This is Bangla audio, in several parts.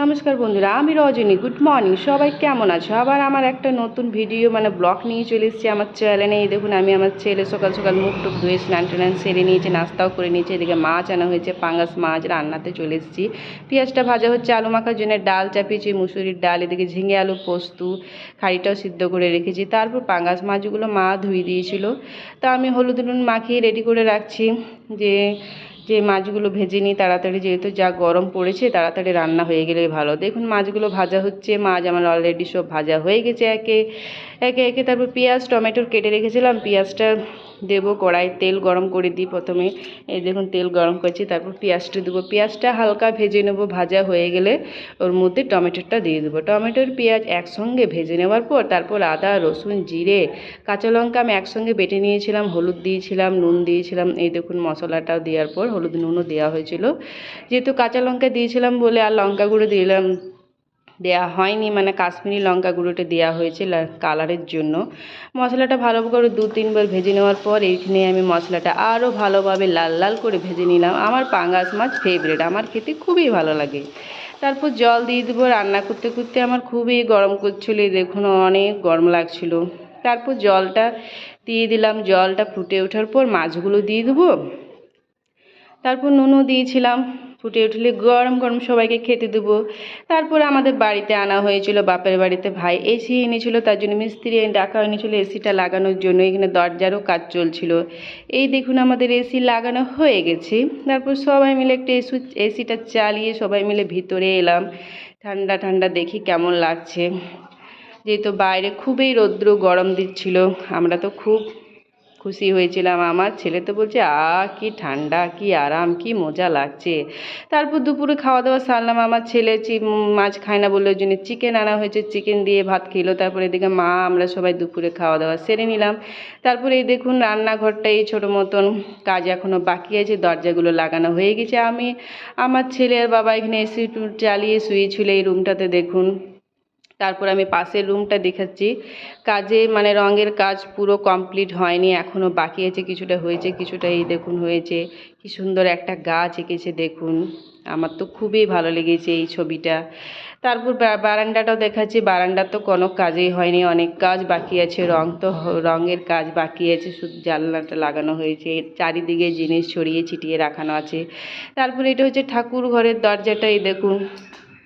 নমস্কার বন্ধুরা, আমি রজনী। গুড মর্নিং সবাই কেমন আছো? আবার আমার একটা নতুন ভিডিও মানে ব্লগ নিয়ে চলে এসেছি আমার চ্যানেলে এই দেখুন, আমি আমার ছেলে সকাল সকাল মুখ টুক ধুয়ে স্নান টান সেরে নিয়েছে, নাস্তাও করে নিয়েছে। এদিকে মাছ আনা হয়েছে, পাঙ্গাস মাছ রান্নাতে চলে এসেছি। পেঁয়াজটা ভাজা হচ্ছে আলু মাখার জন্য, ডাল চাপিয়েছি, মুসুরির ডাল, এদিকে ঝিঙে আলু পোস্তু, খাড়িটাও সিদ্ধ করে রেখেছি। তারপর পাঙ্গাস মাছগুলো মা ধুয়ে দিয়েছিল। তা আমি হলুদ নুন মাখিয়ে রেডি করে রাখছি যে যে মাছগুলো ভেজে নিই তাড়াতাড়ি, যেহেতু যা গরম পড়েছে তাড়াতাড়ি রান্না হয়ে গেলেই ভালো। দেখুন মাছগুলো ভাজা হচ্ছে, মাছ আমার অলরেডি সব ভাজা হয়ে গেছে একে একে একে। তারপর পেঁয়াজ, টমেটোর কেটে রেখেছিলাম, পেঁয়াজটা দেবো কড়াই, তেল গরম করে দিই প্রথমে। এই দেখুন, তেল গরম করছি, তারপর পেঁয়াজটা দেবো। পেঁয়াজটা হালকা ভেজে নেব, ভাজা হয়ে গেলে ওর মধ্যে টমেটোটা দিয়ে দেবো। টমেটোর পেঁয়াজ একসঙ্গে ভেজে নেওয়ার পর তারপর আদা, রসুন, জিরে, কাঁচা লঙ্কা আমি একসঙ্গে বেটে নিয়েছিলাম, হলুদ দিয়েছিলাম, নুন দিয়েছিলাম। এই দেখুন, মশলাটাও দেওয়ার পর হলুদ নুনও দেওয়া হয়েছিল। যেহেতু কাঁচা লঙ্কা দিয়েছিলাম বলে আর লঙ্কা গুঁড়ো দিলাম দেওয়া হয়নি। মানে কাশ্মীরি লঙ্কা গুঁড়োটা দেওয়া হয়েছে কালারের জন্য। মশলাটা ভালো করে দু, তিনবার ভেজে নেওয়ার পর এইখানে আমি মশলাটা আরও ভালোভাবে লাল লাল করে ভেজে নিলাম। আমার পাঙ্গাস মাছ ফেভারিট আমার খেতে খুবই ভালো লাগে। তারপর জল দিয়ে দেবো রান্না করতে করতে আমার খুবই গরম করছিল দেখুন অনেক গরম লাগছিল। তারপর জলটা দিয়ে দিলাম, জলটা ফুটে ওঠার পর মাছগুলো দিয়ে দেবো। তারপর নুনও দিয়েছিলাম। ফুটে উঠলে গরম গরম সবাইকে খেতে দেবো। তারপর আমাদের বাড়িতে আনা হয়েছিল বাপের বাড়িতে ভাই। এসি এনেছিল, তার জন্য মিস্ত্রি ডাকা এনেছিল এসিটা লাগানোর জন্য এখানে দরজারও কাজ চলছিল। এই দেখুন আমাদের এসি লাগানো হয়ে গেছে। তারপর সবাই মিলে একটা এসি, এসিটা চালিয়ে সবাই মিলে ভিতরে এলাম। ঠান্ডা ঠান্ডা দেখি কেমন লাগছে। যেহেতু বাইরে খুবই রৌদ্র, গরম দিচ্ছিল, আমরা তো খুব খুশি হয়েছিলাম। আমার ছেলে তো বলছে, আ, কি ঠান্ডা, কি আরাম, কি মজা লাগছে। তারপর দুপুরে খাওয়া দাওয়া সারলাম। আমার ছেলে মাছ খায় না বললে জন্য চিকেন আনা হয়েছে। চিকেন দিয়ে ভাত খেলো। তারপরে এদিকে মা, আমরা সবাই দুপুরে খাওয়া দাওয়া সেরে নিলাম। তারপরে এই দেখুন রান্নাঘরটা এই ছোটো মতন কাজ এখনও বাকি আছে। দরজাগুলো লাগানো হয়ে গেছে। আমি, আমার ছেলের বাবা এখানে এসি চালিয়ে শুয়ে শুয়েছিল এই রুমটাতে দেখুন তারপর আমি পাশের রুমটা দেখাচ্ছি। কাজে মানে রঙের কাজ পুরো কমপ্লিট হয়নি এখনও বাকি আছে, কিছুটা হয়েছে, কিছুটা এই দেখুন হয়েছে। কি সুন্দর একটা গাছ এঁকেছে দেখুন। আমার তো খুবই ভালো লেগেছে এই ছবিটা। তারপর বারান্দাটাও দেখাচ্ছি, বারান্দার তো কোনো কাজেই হয়নি, অনেক কাজ বাকি আছে, রং তো রঙের কাজ বাকি আছে, শুধু জানলাটা লাগানো হয়েছে, চারিদিকে জিনিস ছড়িয়ে ছিটিয়ে রাখানো আছে। তারপরে এটা হচ্ছে ঠাকুর ঘরের দরজাটাই দেখুন।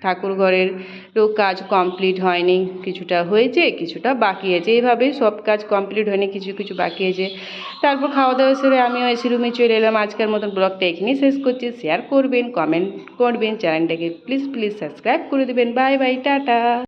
ঠাকুর ঘরেরও কাজ কমপ্লিট হয়নি। কিছুটা হয়েছে, কিছুটা বাকি আছে। এইভাবেই সব কাজ কমপ্লিট হয়নি, কিছু কিছু বাকি আছে। তারপর খাওয়া দাওয়া সেরে আমিও এসি রুমে চলে এলাম। আজকের মতন ব্লগটা এখানেই শেষ করছি। শেয়ার করবেন কমেন্ট করবেন চ্যানেলটাকে প্লিজ প্লিজ সাবস্ক্রাইব করে দেবেন। Bye bye tata.